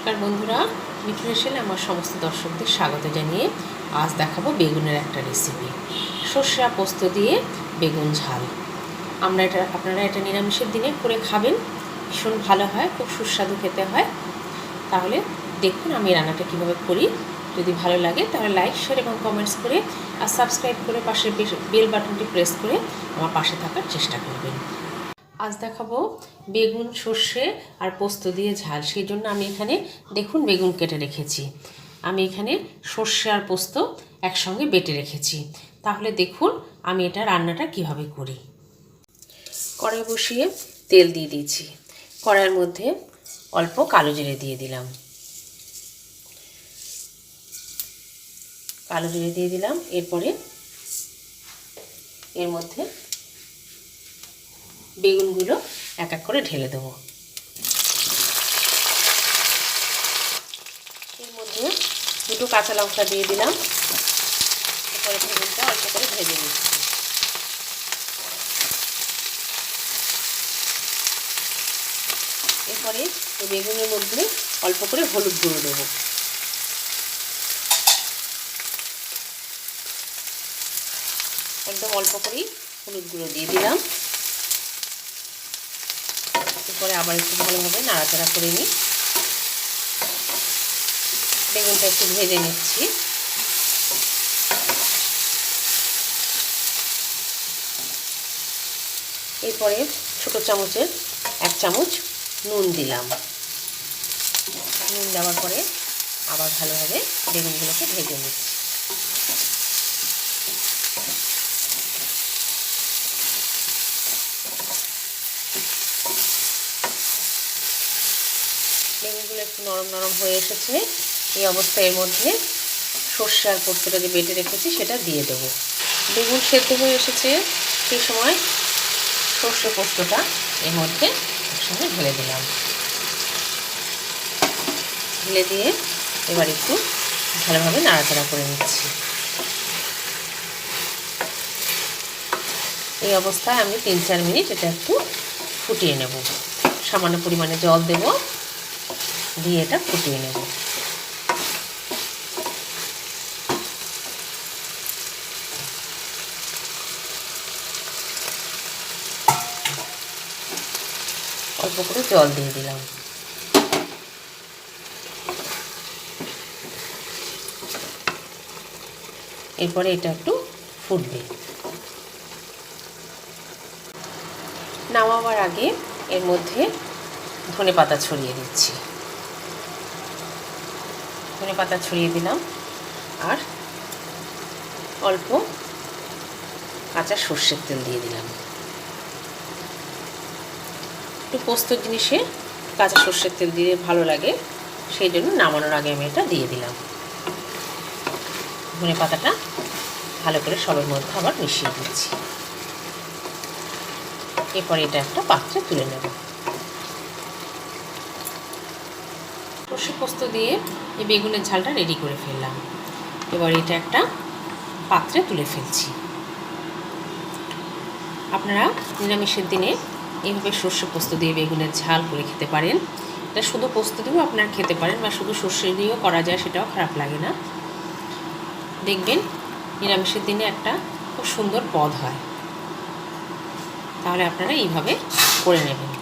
নমস্কার বন্ধুরা হেসেলে আমার সমস্ত দর্শকদের স্বাগত জানিয়ে আজ দেখাবো বেগুনের একটা রেসিপি সর্ষে পোস্ত দিয়ে বেগুন ঝাল। আমরা এটা, আপনারা এটা নিরামিষের দিনে করে খাবেন, ভীষণ ভালো হয়, খুব সুস্বাদু খেতে হয়। তাহলে দেখুন আমি রান্নাটা কীভাবে করি। যদি ভালো লাগে তাহলে লাইক শেয়ার এবং কমেন্টস করে আর সাবস্ক্রাইব করে পাশের বেল বাটনটি প্রেস করে আমার পাশে থাকার চেষ্টা করবেন। আজ দেখাবো বেগুন, সর্ষে আর পোস্ত দিয়ে ঝাল। সেই জন্য আমি এখানে দেখুন বেগুন কেটে রেখেছি। আমি এখানে সর্ষে আর পোস্ত একসঙ্গে বেটে রেখেছি। তাহলে দেখুন আমি এটা রান্নাটা কীভাবে করি। কড়াই বসিয়ে তেল দিয়ে দিয়েছি। কড়াইয়ের মধ্যে অল্প কালো জিরে দিয়ে দিলাম। কালো জিরে দিয়ে দিলাম। এরপরে এর মধ্যে বেগুনগুলো এক এক করে ঢেলে দেবো। এর মধ্যে দুটো কাঁচা লঙ্কা দিয়ে দিলাম। বেগুনটা অল্প করে ভেজে নিচ্ছি। এরপরে বেগুনের মধ্যে অল্প করে হলুদ গুঁড়ো দেবো। একদম অল্প করেই হলুদ গুঁড়ো দিয়ে দিলাম। এরপরে আবার একটু ভালোভাবে নাড়াচাড়া করে নিই। বেগুনটা একটু ভেজে নিচ্ছি। এরপরে ছোটো চামচের এক চামচ নুন দিলাম। নুন দেওয়ার পরে আবার ভালোভাবে বেগুনগুলোকে ভেজে নিচ্ছি। বেগুনগুলো একটু নরম নরম হয়ে এসেছে, এই অবস্থায় এর মধ্যে সর্ষে আর পোস্তটা যে বেটে রেখেছি সেটা দিয়ে দেবো। বেগুন সেদ্ধ হয়ে এসেছে, সেই সময় সর্ষে পোস্তটা এর মধ্যে একসঙ্গে ঢেলে দিলাম। ঢেলে দিয়ে এবার একটু ভালোভাবে নাড়াচাড়া করে নিচ্ছি। এই অবস্থায় আমি তিন চার মিনিট এটা একটু ফুটিয়ে নেব। সামান্য পরিমাণে জল দেব। দিয়ে এটা ফুটিয়ে নেব। অল্প করে জল দিয়ে দিলাম। এরপরে এটা একটু ফুটবে। নামাবার আগে এর মধ্যে ধনে পাতা ছড়িয়ে দিচ্ছি। ধনে পাতা ছড়িয়ে দিলাম। আর অল্প কাঁচা সর্ষের তেল দিয়ে দিলাম। একটু পোস্ত জিনিসে কাঁচা সর্ষের তেল দিয়ে ভালো লাগে, সেই জন্য নামানোর আগে আমি এটা দিয়ে দিলাম। ধনে পাতাটা ভালো করে সবের মধ্যে আবার মিশিয়ে দিচ্ছি। এরপরে এটা একটা পাত্রে তুলে নেব। সর্ষে পোস্ত দিয়ে এই বেগুনের ঝালটা রেডি করে ফেললাম। এবার এটা একটা পাত্রে তুলে ফেলছি। আপনারা নিরামিষের দিনে এইভাবে সর্ষে পোস্ত দিয়ে বেগুনের ঝাল করে খেতে পারেন। এটা শুধু পোস্ত দিয়েও আপনারা খেতে পারেন বা শুধু সর্ষে দিয়েও করা যায়, সেটাও খারাপ লাগে না। দেখবেন নিরামিষের দিনে একটা খুব সুন্দর পদ হয়। তাহলে আপনারা এইভাবে করে নেবেন।